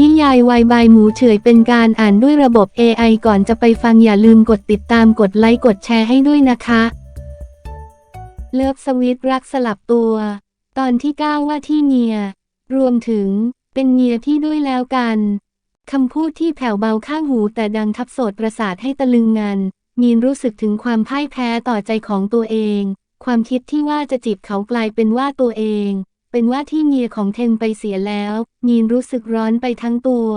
นิยายวัยบายหมูเฉยเป็นการอ่านด้วยระบบ AI ก่อนจะไปฟังอย่าลืมกดติดตามกดไลค์กดแชร์ให้ด้วยนะคะ เลิฟสวิตรักสลับตัว ตอนที่ 9 ว่าที่เมีย รวมถึง เป็นเมียที่ด้วยแล้วกันคำพูดที่แผ่วเบาข้างหูแต่ดังทับโสดประสาทให้ตะลึงงันมีนรู้สึกถึงความพ่ายแพ้ต่อใจของตัวเอง ความคิดที่ว่าจะจีบเขากลายเป็นว่าตัวเอง เป็นว่าที่เมียของเทมไปเสียแล้ว มีนรู้สึกร้อนไปทั้งตัว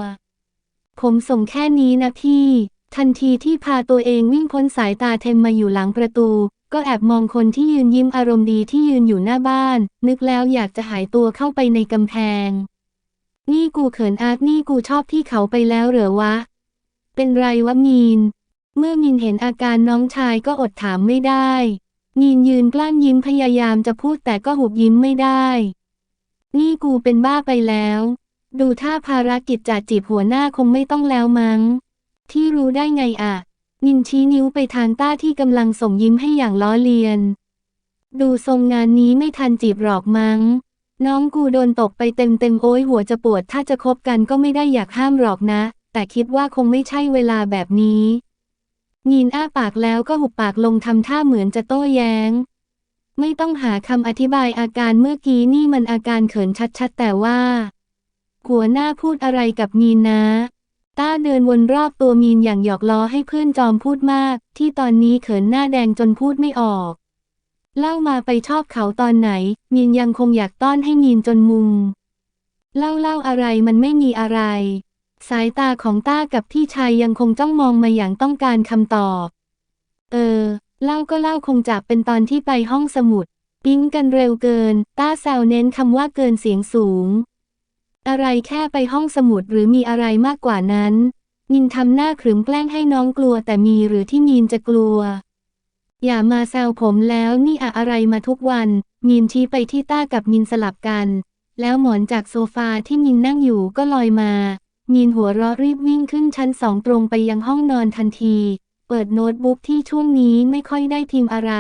ผมส่งแค่นี้นะพี่ ทันทีที่พาตัวเองวิ่งพ้นสายตาเทมมาอยู่หลังประตู ก็แอบมองคนที่ยืนยิ้มอารมณ์ดีที่ยืนอยู่หน้าบ้าน นึกแล้วอยากจะหายตัวเข้าไปในกำแพง นี่กูเขินอาร์ตนี่กูชอบที่เขาไปแล้วเหรอวะ เป็นไรวะมีน เมื่อมีนเห็นอาการน้องชายก็อดถามไม่ได้มีนยืนกลั้นยิ้มพยายามจะพูดแต่ก็หุบยิ้มไม่ได้ นี่กูเป็นบ้าไปแล้ว ดูท่าภารกิจจ่าจีบหัวหน้าคงไม่ต้องแล้วมั้ง ที่รู้ได้ไงอะนินชี้นิ้วไปทางต้าที่กำลังส่งยิ้มให้อย่างล้อเลียน ดูทรงงานนี้ไม่ทันจีบหรอกมั้ง น้องกูโดนตกไปเต็มเต็มโอ้ยหัวจะปวดถ้าจะคบกันก็ไม่ได้อยากห้ามหรอกนะ แต่คิดว่าคงไม่ใช่เวลาแบบนี้นีนอ้าปากแล้วก็หุบปากลงทำท่าเหมือนจะโต้แย้ง ไม่ต้องหาคำอธิบายอาการเมื่อกี้นี่มันอาการเขินชัดๆ แต่ว่า หัวหน้าพูดอะไรกับมีนนะต้าเดินวนรอบตัวมีนอย่างหยอกล้อให้เพื่อนจอมพูดมาก ที่ตอนนี้เขินหน้าแดงจนพูดไม่ออก เล่ามาไปชอบเขาตอนไหน มีนยังคงอยากต้อนให้มีนจนมุงเล่าเล่าอะไรมันไม่มีอะไร สายตาของต้ากับพี่ชายยังคงจ้องมองมาอย่างต้องการคำตอบ เออ เล่าก็เล่าคงจับเป็นตอนที่ไปห้องสมุด ปิ๊งกันเร็วเกิน ต้าแซวเน้นคำว่าเกินเสียงสูง อะไรแค่ไปห้องสมุดหรือมีอะไรมากกว่านั้นมินทำหน้าขรึมแกล้งให้น้องกลัวแต่มีหรือที่มีนจะกลัว อย่ามาแซวผมแล้วนี่อะอะไรมาทุกวัน มีนชี้ไปที่ต้ากับมินสลับกัน แล้วหมอนจากโซฟาที่มินนั่งอยู่ก็ลอยมา มีนหัวเราะรีบวิ่งขึ้นชั้นสองตรงไปยังห้องนอนทันที เปิดโน้ตบุ๊กที่ช่วงนี้ไม่ค่อยได้พิมพ์อะไร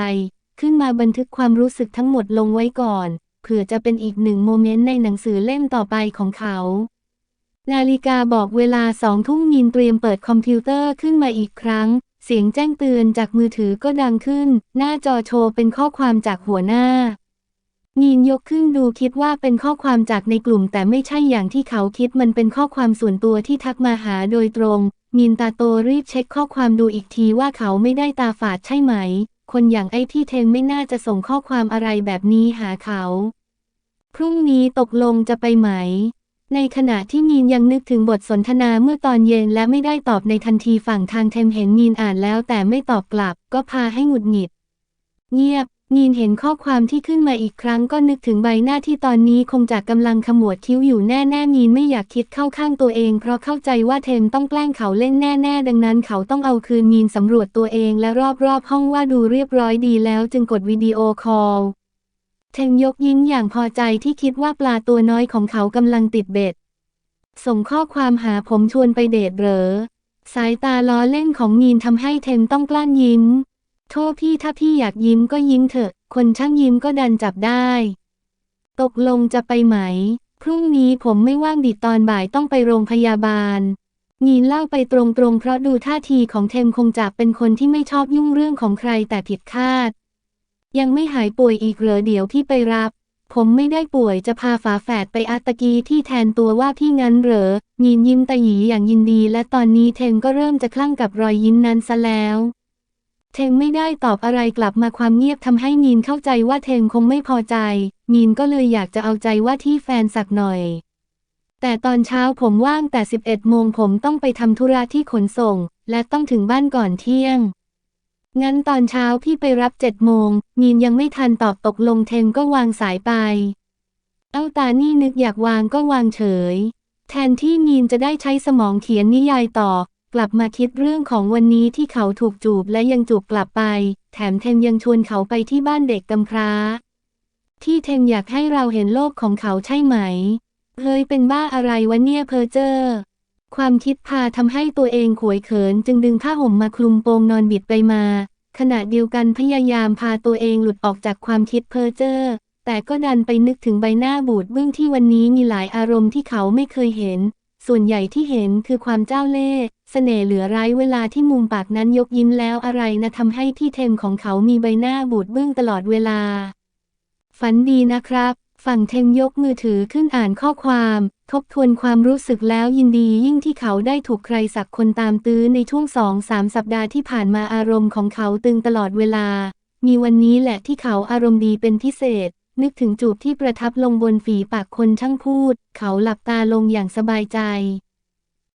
ขึ้นมาบันทึกความรู้สึกทั้งหมดลงไว้ก่อน เผื่อจะเป็นอีกหนึ่งโมเมนต์ในหนังสือเล่มต่อไปของเขา นาฬิกาบอกเวลาสองทุ่มมีนเตรียมเปิดคอมพิวเตอร์ขึ้นมาอีกครั้ง เสียงแจ้งเตือนจากมือถือก็ดังขึ้น หน้าจอโชว์เป็นข้อความจากหัวหน้ามีนยกขึ้นดูคิดว่าเป็นข้อความจากในกลุ่มแต่ไม่ใช่อย่างที่เขาคิดมันเป็นข้อความส่วนตัวที่ทักมาหาโดยตรง มีนตาโตรีบเช็คข้อความดูอีกทีว่าเขาไม่ได้ตาฝาดใช่ไหม คนอย่างไอ้พี่เทงไม่น่าจะส่งข้อความอะไรแบบนี้หาเขา พรุ่งนี้ตกลงจะไปไหม ในขณะที่มีนยังนึกถึงบทสนทนาเมื่อตอนเย็นและไม่ได้ตอบในทันทีฝั่งทางเทมเห็นมีนอ่านแล้วแต่ไม่ตอบกลับ ก็พาให้หงุดหงิด เงียบ มีนเห็นข้อความที่ขึ้นมาอีกครั้งก็นึกถึงใบหน้าที่ตอนนี้คงจะกำลังขมวดคิ้วอยู่แน่ๆมีนไม่อยากคิดเข้าข้างตัวเอง เพราะเข้าใจว่าเทมต้องแกล้งเขาเล่นแน่ๆ ดังนั้นเขาต้องเอาคืนมีนสำรวจตัวเองและรอบๆห้องว่าดูเรียบร้อยดีแล้วจึงกดวิดีโอคอล เทมยกยิ้มอย่างพอใจที่คิดว่าปลาตัวน้อยของเขากำลังติดเบ็ด ส่งข้อความหาผมชวนไปเดทเหรอ สายตาล้อเล่นของมีนทำให้เทมต้องกลั้นยิ้ม โทษพี่ถ้าพี่อยากยิ้มก็ยิ้มเถอะ คนช่างยิ้มก็ดันจับได้ ตกลงจะไปไหม พรุ่งนี้ผมไม่ว่างดิตอนบ่ายต้องไปโรงพยาบาลมีนเล่าไปตรงๆ เพราะดูท่าทีของเทมคงจะเป็นคนที่ไม่ชอบยุ่งเรื่องของใครแต่ผิดคาด ยังไม่หายป่วยอีกเหรอเดี๋ยวพี่ไปรับ ผมไม่ได้ป่วยจะพาฝาแฝดไปอัตกีที่แทนตัวว่าพี่งั้นเหรอมีนยิ้มตะหยีอย่างยินดี และตอนนี้เทมก็เริ่มจะคลั่งกับรอยยิ้มนั้นซะแล้ว เทมไม่ได้ตอบอะไรกลับมาความเงียบทำให้มีนเข้าใจว่าเทมคงไม่พอใจ มีนก็เลยอยากจะเอาใจว่าที่แฟนสักหน่อย แต่ตอนเช้าผมว่างแต่ 11 โมงผมต้องไปทำธุระที่ขนส่ง และต้องถึงบ้านก่อนเที่ยง งั้นตอนเช้าพี่ไปรับเจ็ดโมง มีนยังไม่ทันตอบตกลงเทมก็วางสายไป เอ้าตานี่นึกอยากวางก็วางเฉย แทนที่มีนจะได้ใช้สมองเขียนนิยายต่อ กลับมาคิดเรื่องของวันนี้ที่เขาถูกจูบและยังจูบกลับไป แถมเทมยังชวนเขาไปที่บ้านเด็กกำพร้า ที่เทมอยากให้เราเห็นโลกของเขาใช่ไหมเฮ้ยเป็นบ้าอะไรวะเนี่ยเพอเจอร์ ความคิดพาทำให้ตัวเองขวยเขินจึงดึงผ้าห่มมาคลุมโปงนอนบิดไปมา ขณะเดียวกันพยายามพาตัวเองหลุดออกจากความคิดเพอเจ้อแต่ก็ดันไปนึกถึงใบหน้าบูดบึ้งที่วันนี้มีหลายอารมณ์ที่เขาไม่เคยเห็น ส่วนใหญ่ที่เห็นคือความเจ้าเล่ห์เสน่ห์เหลือร้ายเวลาที่มุมปากนั้นยกยิ้มแล้วอะไรนะทำให้พี่เทมของเขามีใบหน้าบูดบึ้งตลอดเวลา ฝันดีนะครับ ฝั่งเทมยกมือถือขึ้นอ่านข้อความ ทบทวนความรู้สึกแล้วยินดียิ่งที่เขาได้ถูกใครสักคนตามตื้อในช่วงสองสามสัปดาห์ที่ผ่านมาอารมณ์ของเขาตึงตลอดเวลา มีวันนี้แหละที่เขาอารมณ์ดีเป็นพิเศษ นึกถึงจูบที่ประทับลงบนฝีปากคนช่างพูด เขาหลับตาลงอย่างสบายใจ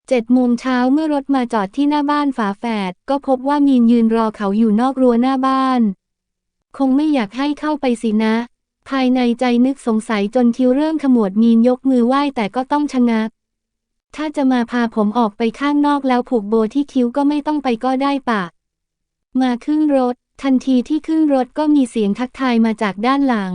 เจ็ดโมงเช้าเมื่อรถมาจอดที่หน้าบ้านฝาแฝดก็พบว่ามีนยืนรอเขาอยู่นอกรั้วหน้าบ้าน คงไม่อยากให้เข้าไปสินะ ภายในใจนึกสงสัยจนคิ้วเริ่มขมวดมีนยกมือไหว้แต่ก็ต้องชะงัก ถ้าจะมาพาผมออกไปข้างนอกแล้วผูกโบที่คิ้วก็ไม่ต้องไปก็ได้ปะ มาขึ้นรถ ทันทีที่ขึ้นรถก็มีเสียงทักทายมาจากด้านหลัง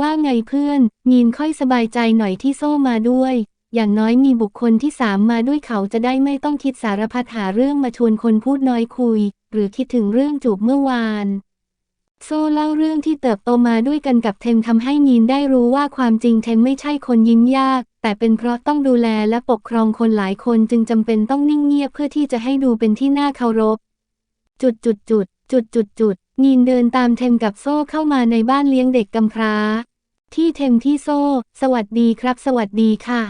ว่าไงเพื่อน มีนค่อยสบายใจหน่อยที่โซ่มาด้วย อย่างน้อยมีบุคคลที่สามมาด้วยเขาจะได้ไม่ต้องคิดสารพัดหาเรื่องมาชวนคนพูดน้อยคุย หรือคิดถึงเรื่องจูบเมื่อวาน โซ่เล่าเรื่องที่เติบโตมาด้วยกันกับเทมทำให้มีนได้รู้ว่าความจริงเทมไม่ใช่คนยิ้มยาก แต่เป็นเพราะต้องดูแลและปกครองคนหลายคนจึงจำเป็นต้องนิ่งเงียบเพื่อที่จะให้ดูเป็นที่น่าเคารพ จุดจุดจุดจุดจุดจุด มีนเดินตามเทมกับโซ่เข้ามาในบ้านเลี้ยงเด็กกำพร้า ที่เทมที่โซ่ สวัสดีครับ สวัสดีค่ะ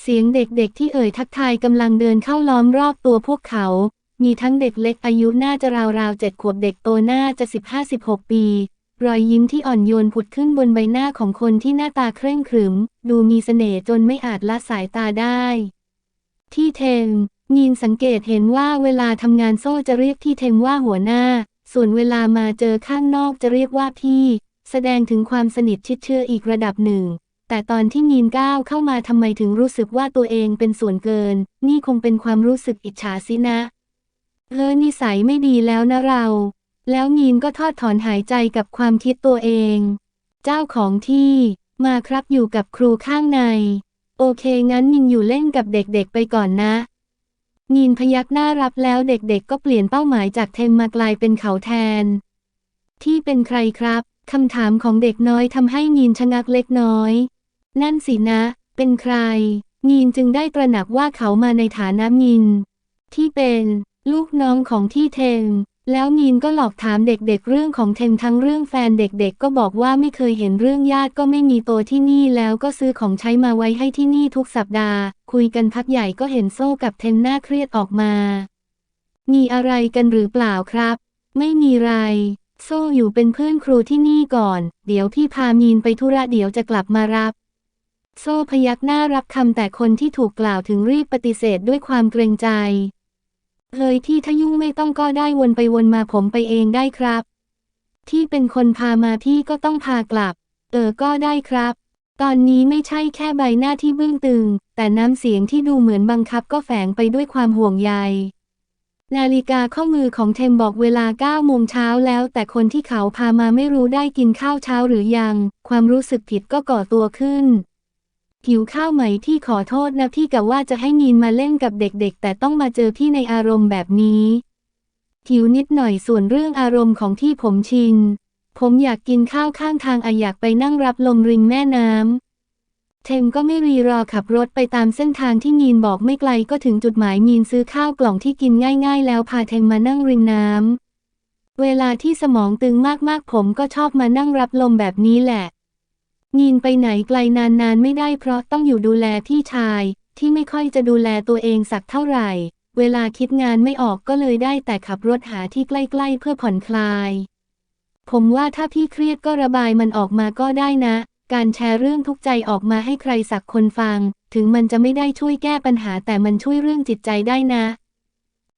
เสียงเด็กๆที่เอ่ยทักทายกำลังเดินเข้าล้อมรอบตัวพวกเขา มีทั้งเด็กเล็กอายุน่าจะราวๆเจ็ดขวบเด็กโตน่าจะสิบห้าสิบหกปี รอยยิ้มที่อ่อนโยนผุดขึ้นบนใบหน้าของคนที่หน้าตาเคร่งขรึม ดูมีเสน่ห์จนไม่อาจละสายตาได้ ที่เทมมีนสังเกตเห็นว่าเวลาทำงานโซ่จะเรียกที่เทมว่าหัวหน้า ส่วนเวลามาเจอข้างนอกจะเรียกว่าพี่ แสดงถึงความสนิทชิดเชื่ออีกระดับหนึ่ง แต่ตอนที่มีนก้าวเข้ามาทำไมถึงรู้สึกว่าตัวเองเป็นส่วนเกิน นี่คงเป็นความรู้สึกอิจฉาสินะเออนิสัยไม่ดีแล้วนะเรา แล้วมีนก็ทอดถอนหายใจกับความคิดตัวเอง เจ้าของที่ มาครับอยู่กับครูข้างใน โอเคงั้นมินอยู่เล่นกับเด็กๆไปก่อนนะ นีนพยักหน้ารับแล้วเด็กๆก็เปลี่ยนเป้าหมายจากเทมมากลายเป็นเขาแทน ที่เป็นใครครับคำถามของเด็กน้อยทำให้นีนชะงักเล็กน้อย นั่นสินะ เป็นใคร นีนจึงได้ตระหนักว่าเขามาในฐานะนิน ที่เป็น ลูกน้องของที่เทม แล้วมีนก็หลอกถามเด็กๆเรื่องของเทมทั้งเรื่องแฟนเด็กๆ ก็บอกว่าไม่เคยเห็นเรื่องญาติก็ไม่มีโตที่นี่แล้วก็ซื้อของใช้มาไว้ให้ที่นี่ทุกสัปดาห์ คุยกันพักใหญ่ก็เห็นโซ่กับเทมหน้าเครียดออกมา มีอะไรกันหรือเปล่าครับ ไม่มีไร โซ่อยู่เป็นเพื่อนครูที่นี่ก่อน เดี๋ยวพี่พามีนไปธุระเดี๋ยวจะกลับมารับ โซ่พยักหน้ารับคำแต่คนที่ถูกกล่าวถึงรีบปฏิเสธด้วยความเกรงใจ เฮ้ยที่ถ้ายุ่งไม่ต้องก็ได้วนไปวนมาผมไปเองได้ครับ ที่เป็นคนพามาพี่ก็ต้องพากลับ เออก็ได้ครับ ตอนนี้ไม่ใช่แค่ใบหน้าที่บึ้งตึง แต่น้ำเสียงที่ดูเหมือนบังคับก็แฝงไปด้วยความห่วงใย นาฬิกาข้อมือของเทมบอกเวลา9โมงเช้าแล้ว แต่คนที่เขาพามาไม่รู้ได้กินข้าวเช้าหรือยัง ความรู้สึกผิดก็ก่อตัวขึ้น หิวข้าวไหมที่ขอโทษนะพี่กะว่าจะให้มีนมาเล่นกับเด็กๆ แต่ต้องมาเจอพี่ในอารมณ์แบบนี้ หิวนิดหน่อยส่วนเรื่องอารมณ์ของที่ผมชิน ผมอยากกินข้าวข้างทางอะอยากไปนั่งรับลมริมแม่น้ำเทมก็ไม่รีรอขับรถไปตามเส้นทางที่มีนบอกไม่ไกลก็ถึงจุดหมายมีนซื้อข้าวกล่องที่กินง่าย ๆ แล้วพาเทมมานั่งริมน้ำเวลาที่สมองตึงมากๆ ผมก็ชอบมานั่งรับลมแบบนี้แหละ มีนไปไหนไกลนานๆไม่ได้เพราะต้องอยู่ดูแลพี่ชาย ที่ไม่ค่อยจะดูแลตัวเองสักเท่าไหร่ เวลาคิดงานไม่ออกก็เลยได้แต่ขับรถหาที่ใกล้ๆเพื่อผ่อนคลาย ผมว่าถ้าพี่เครียดก็ระบายมันออกมาก็ได้นะ การแชร์เรื่องทุกใจออกมาให้ใครสักคนฟัง ถึงมันจะไม่ได้ช่วยแก้ปัญหาแต่มันช่วยเรื่องจิตใจได้นะ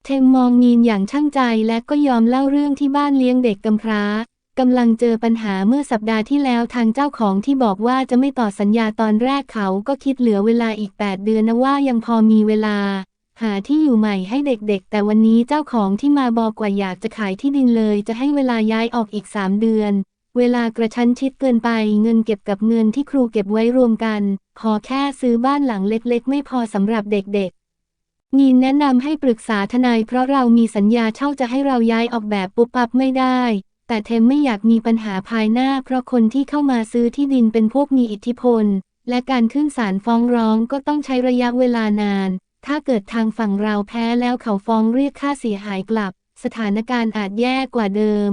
เทมมองมีนอย่างช่างใจและก็ยอมเล่าเรื่องที่บ้านเลี้ยงเด็กกำพร้า กำลังเจอปัญหาเมื่อสัปดาห์ที่แล้วทางเจ้าของที่บอกว่าจะไม่ต่อสัญญาตอนแรกเขาก็คิดเหลือเวลาอีก 8 เดือนนะว่ายังพอมีเวลา หาที่อยู่ใหม่ให้เด็กๆ แต่วันนี้เจ้าของที่มาบอกว่าอยากจะขายที่ดินเลย จะให้เวลาย้ายออกอีก 3 เดือน เวลากระชั้นชิดเกินไป เงินเก็บกับเงินที่ครูเก็บไว้รวมกันขอแค่ซื้อบ้านหลังเล็กๆ ไม่พอสำหรับเด็กๆนีนแนะนำให้ปรึกษาทนายเพราะเรามีสัญญาเช่าจะให้เราย้ายออกแบบปุ๊บปั๊บไม่ได้ แต่เทมไม่อยากมีปัญหาภายหน้า เพราะคนที่เข้ามาซื้อที่ดินเป็นพวกมีอิทธิพล และการขึ้นศาลฟ้องร้องก็ต้องใช้ระยะเวลานาน ถ้าเกิดทางฝั่งเราแพ้แล้วเขาฟ้องเรียกค่าเสียหายกลับ สถานการณ์อาจแย่กว่าเดิม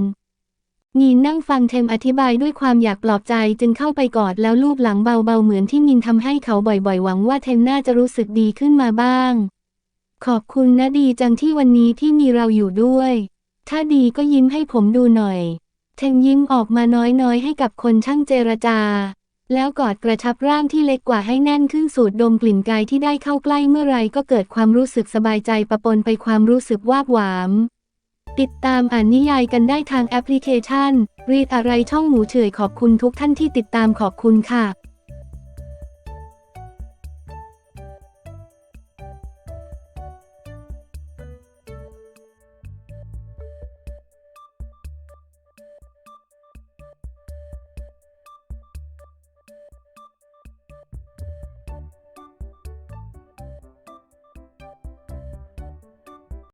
นีนนั่งฟังเทมอธิบายด้วยความอยากปลอบใจจึงเข้าไปกอดแล้วลูบหลังเบาๆเหมือนที่มินทำให้เขาบ่อยๆ หวังว่าเทมน่าจะรู้สึกดีขึ้นมาบ้าง ขอบคุณนะดีจังที่วันนี้ที่มีเราอยู่ด้วย ถ้าดีก็ยิ้มให้ผมดูหน่อย เทมยิ้มออกมาน้อยๆ ให้กับคนช่างเจรจา แล้วกอดกระชับร่างที่เล็กกว่าให้แน่นขึ้นสูดดมกลิ่นกายที่ได้เข้าใกล้เมื่อไรก็เกิดความรู้สึกสบายใจปะปนไปความรู้สึกวาบหวาม ติดตามอ่านนิยายกันได้ทางแอปพลิเคชัน รีดอะไรช่องหมูเฉยขอบคุณทุกท่านที่ติดตามขอบคุณค่ะ